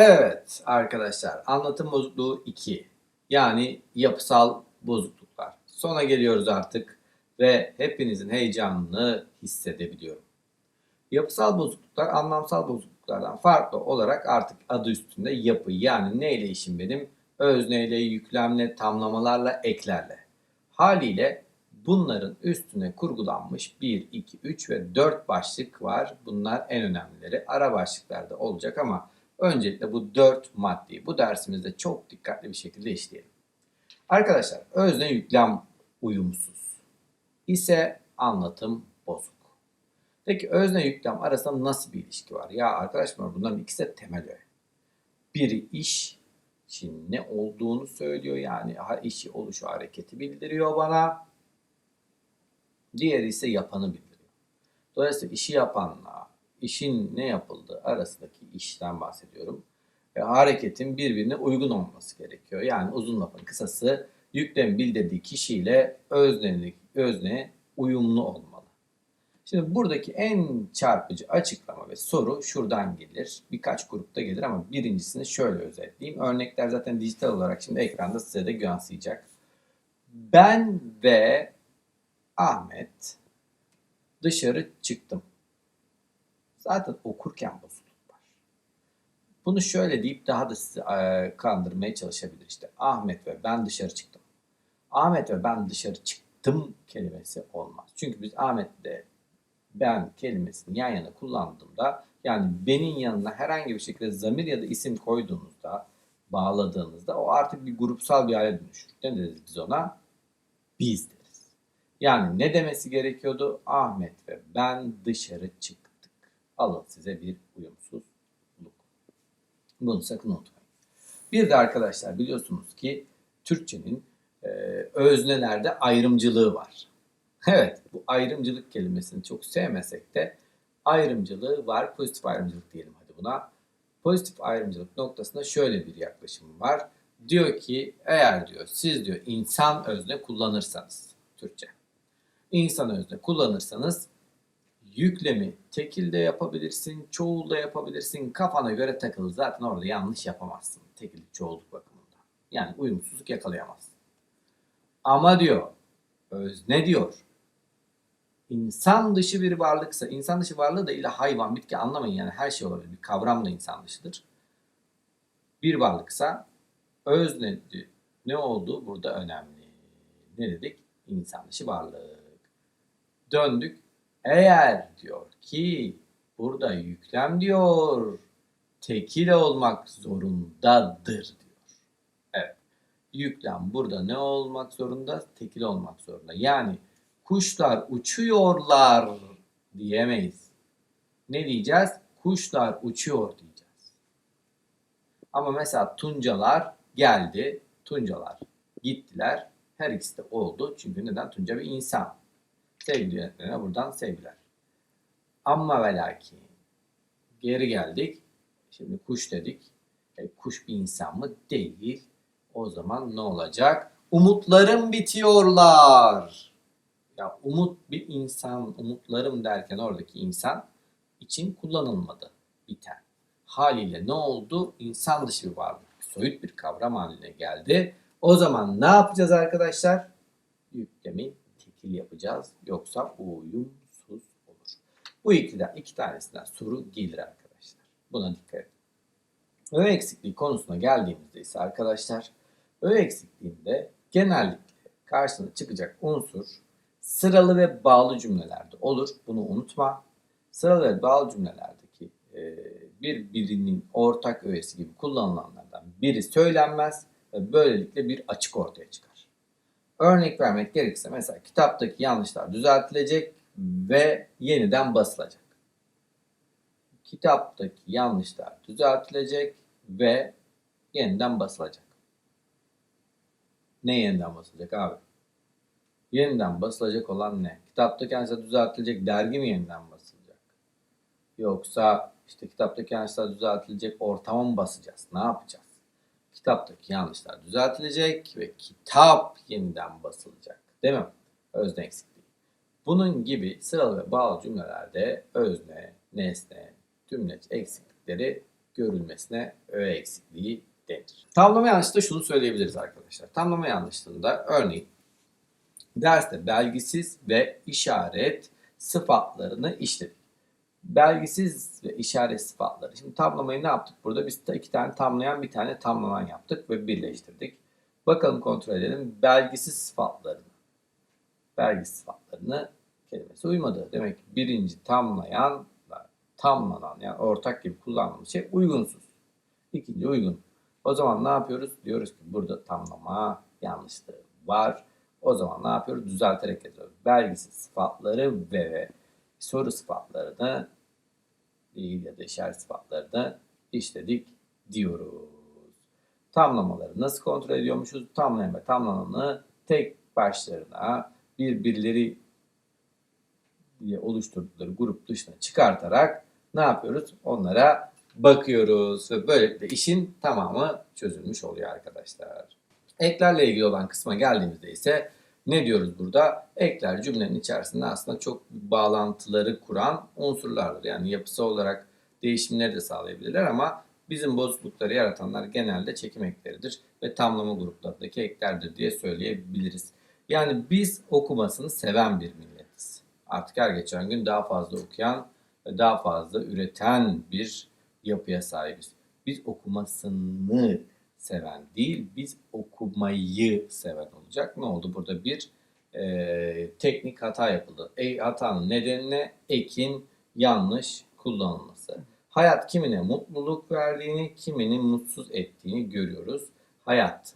Evet arkadaşlar anlatım bozukluğu 2 yani yapısal bozukluklar. Sona geliyoruz artık ve hepinizin heyecanını hissedebiliyorum. Yapısal bozukluklar anlamsal bozukluklardan farklı olarak artık adı üstünde yapı yani neyle işim benim? Özneyle, yüklemle, tamlamalarla, eklerle. Haliyle bunların üstüne kurgulanmış 1, 2, 3 ve 4 başlık var. Bunlar en önemlileri. Ara başlıklarda olacak ama öncelikle bu 4 maddeyi bu dersimizde çok dikkatli bir şekilde işleyelim. Arkadaşlar özne yüklem uyumsuz ise anlatım bozuk. Peki özne yüklem arasında nasıl bir ilişki var? Ya arkadaşlar bunların ikisi de temel öğe. Biri iş için ne olduğunu söylüyor yani işi oluşu hareketi bildiriyor bana. Diğeri ise yapanı bildiriyor. Dolayısıyla işi yapanla işin ne yapıldığı arasındaki işten bahsediyorum. E, hareketin birbirine uygun olması gerekiyor. Yani uzun lafın kısası yüklem bildirdiği kişiyle öznelik, özne uyumlu olmalı. Şimdi buradaki en çarpıcı açıklama ve soru şuradan gelir. Birkaç grupta gelir ama birincisini şöyle özetleyeyim. Örnekler zaten dijital olarak şimdi ekranda size de yansıyacak. Ben ve Ahmet dışarı çıktım. Zaten okurken bozukluk var. Bunu şöyle deyip daha da sizi e, kandırmaya çalışabilir işte. Ahmet ve ben dışarı çıktım. Ahmet ve ben dışarı çıktım kelimesi olmaz. Çünkü biz Ahmet'le ben kelimesini yan yana kullandığımda yani benim yanına herhangi bir şekilde zamir ya da isim koyduğunuzda bağladığınızda o artık bir grupsal bir hale dönüşür. Ne deriz biz ona? Biz deriz. Yani ne demesi gerekiyordu? Ahmet ve ben dışarı çıktık. Alın size bir uyumsuzluk. Bunu sakın unutmayın. Bir de arkadaşlar biliyorsunuz ki Türkçenin e, öznelerde ayrımcılığı var. Evet, bu ayrımcılık kelimesini çok sevmesek de ayrımcılığı var. Pozitif ayrımcılık diyelim hadi buna. Pozitif ayrımcılık noktasında şöyle bir yaklaşım var. Diyor ki eğer diyor siz diyor insan özne kullanırsanız Türkçe. İnsan özne kullanırsanız yüklemi tekilde yapabilirsin, çoğulda yapabilirsin. Kafana göre takılı. Zaten orada yanlış yapamazsın. Tekillik çoğulluk bakımından. Yani uyumsuzluk yakalayamazsın. Ama diyor özne diyor insan dışı bir varlıksa, insan dışı varlığı da illa hayvan, bitki anlamayın yani her şey olabilir. Bir kavram da insan dışıdır. Bir varlıksa özne ne olduğu burada önemli. Ne dedik? İnsan dışı varlık. Döndük. Eğer diyor ki burada yüklem diyor tekil olmak zorundadır diyor. Evet. Yüklem burada ne olmak zorunda? Tekil olmak zorunda. Yani kuşlar uçuyorlar diyemeyiz. Ne diyeceğiz? Kuşlar uçuyor diyeceğiz. Ama mesela tuncalar geldi. Tuncalar gittiler. Her ikisi de oldu. Çünkü neden? Tunca bir insan. Sevgili yönetmenine buradan sevgiler. Ama ve lakin geri geldik. Şimdi kuş dedik. E, kuş bir insan mı? Değil. O zaman ne olacak? Umutlarım bitiyorlar. Ya umut bir insan, umutlarım derken oradaki insan için kullanılmadı. Biten. Haliyle ne oldu? İnsan dışı bir varlık. Soyut bir kavram haline geldi. O zaman ne yapacağız arkadaşlar? Yüklemi tekil yapacağız. Yoksa uyumsuz olur. Bu ikiden, iki tanesinden soru gelir arkadaşlar. Buna dikkat edin. Öğe eksikliği konusuna geldiğimizde ise arkadaşlar öğe eksikliğinde genellikle karşına çıkacak unsur sıralı ve bağlı cümlelerde olur. Bunu unutma. Sıralı ve bağlı cümlelerdeki e, bir birinin ortak öğesi gibi kullanılanlardan biri söylenmez ve böylelikle bir açık ortaya çıkar. Örnek vermek gerekirse mesela kitaptaki yanlışlar düzeltilecek ve yeniden basılacak. Kitaptaki yanlışlar düzeltilecek ve yeniden basılacak. Ne yeniden basılacak abi? Yeniden basılacak olan ne? Kitaptaki yanlışlar düzeltilecek dergi mi yeniden basılacak? Yoksa işte kitaptaki yanlışlar düzeltilecek ortama mı basacağız? Ne yapacağız? Kitaptaki yanlışlar düzeltilecek ve kitap yeniden basılacak. Değil mi? Özne eksikliği. Bunun gibi sıralı ve bağlı cümlelerde özne, nesne, tümleç eksiklikleri görülmesine öğe eksikliği denir. Tamlama yanlışında şunu söyleyebiliriz arkadaşlar. Tamlama yanlışlığında örneğin derste belgisiz ve işaret sıfatlarını işledik. Belgisiz ve işaret sıfatları. Şimdi tamlamayı ne yaptık burada? Biz iki tane tamlayan bir tane tamlanan yaptık ve birleştirdik. Bakalım kontrol edelim belgisiz sıfatlarını. Belgisiz sıfatlarını kelimesi uymadı. Demek ki birinci tamlayan tamlanan yani ortak gibi kullandığımız şey uygunsuz. İkinci uygun. O zaman ne yapıyoruz? Diyoruz ki burada tamlama yanlışlığı var. O zaman ne yapıyoruz? Düzelterek yazıyoruz. Belgisiz sıfatları ve soru sıfatlarını değil ya da işaret sıfatlarını işledik diyoruz. Tamlamaları nasıl kontrol ediyormuşuz? Tamlayan ve tamlananı tek başlarına birbirleri oluşturdukları grup dışına çıkartarak ne yapıyoruz? Onlara bakıyoruz ve böylelikle işin tamamı çözülmüş oluyor arkadaşlar. Eklerle ilgili olan kısma geldiğimizde ise ne diyoruz burada? Ekler cümlenin içerisinde aslında çok bağlantıları kuran unsurlardır. Yani yapısı olarak değişimleri de sağlayabilirler ama bizim bozuklukları yaratanlar genelde çekim ekleridir ve tamlama gruplarındaki eklerdir diye söyleyebiliriz. Yani biz okumasını seven bir milletiz. Artık her geçen gün daha fazla okuyan ve daha fazla üreten bir yapıya sahibiz. Biz okumasını seven değil, biz okumayı seven olacak. Ne oldu? Burada bir e, teknik hata yapıldı. E, hatanın nedeni ne? Ekin yanlış kullanılması. Hayat kimine mutluluk verdiğini, kimini mutsuz ettiğini görüyoruz. Hayat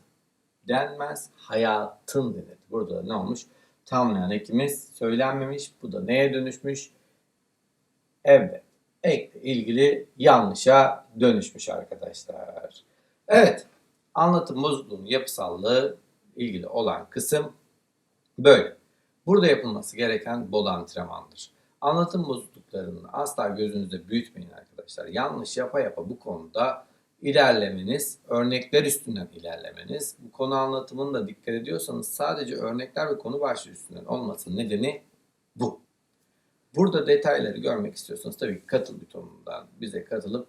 denmez, hayatın denir. Burada ne olmuş? Tamlayan ekimiz söylenmemiş. Bu da neye dönüşmüş? Evet, ekle ilgili yanlışa dönüşmüş arkadaşlar. Evet, anlatım bozukluğunun yapısallığı ilgili olan kısım böyle. Burada yapılması gereken bol antrenmandır. Anlatım bozukluklarını asla gözünüzde büyütmeyin arkadaşlar. Yanlış yapa yapa bu konuda ilerlemeniz, örnekler üstünden ilerlemeniz, bu konu anlatımında dikkat ediyorsanız sadece örnekler ve konu başlığı üstünden olmasının nedeni bu. Burada detayları görmek istiyorsanız tabii katıl butonundan bize katılıp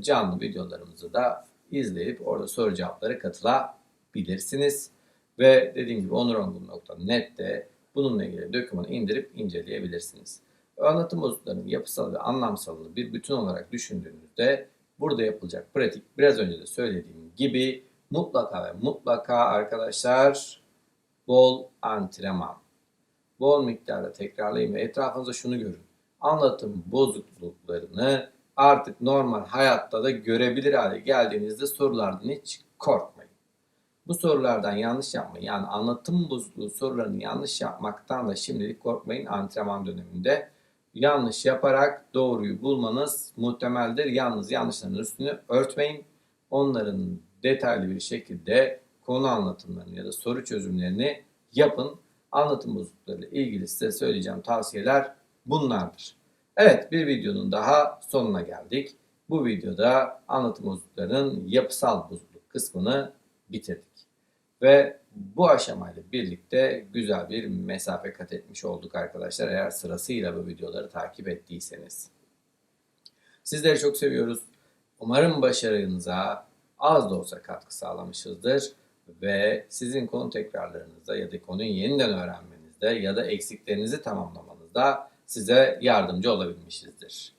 canlı videolarımızı da izleyip orada soru cevapları katılabilirsiniz. Ve dediğim gibi onurongun.net'te bununla ilgili dokümanı indirip inceleyebilirsiniz. Anlatım bozukluklarının yapısal ve anlamsalını bir bütün olarak düşündüğünüzde burada yapılacak pratik biraz önce de söylediğim gibi mutlaka ve mutlaka arkadaşlar bol antrenman. Bol miktarda tekrarlayın ve etrafınızda şunu görün. Anlatım bozukluklarını artık normal hayatta da görebilir hale geldiğinizde sorulardan hiç korkmayın. Bu sorulardan yanlış yapmayın. Yani anlatım bozukluğu sorularını yanlış yapmaktan da şimdilik korkmayın antrenman döneminde. Yanlış yaparak doğruyu bulmanız muhtemeldir. Yalnız yanlışların üstünü örtmeyin. Onların detaylı bir şekilde konu anlatımlarını ya da soru çözümlerini yapın. Anlatım bozukluklarıyla ilgili size söyleyeceğim tavsiyeler bunlardır. Evet bir videonun daha sonuna geldik. Bu videoda anlatım bozukluklarının yapısal bozukluk kısmını bitirdik. Ve bu aşamayla birlikte güzel bir mesafe kat etmiş olduk arkadaşlar eğer sırasıyla bu videoları takip ettiyseniz. Sizleri çok seviyoruz. Umarım başarınıza az da olsa katkı sağlamışızdır ve sizin konu tekrarlarınızda ya da konuyu yeniden öğrenmenizde ya da eksiklerinizi tamamlamanızda size yardımcı olabilmişizdir.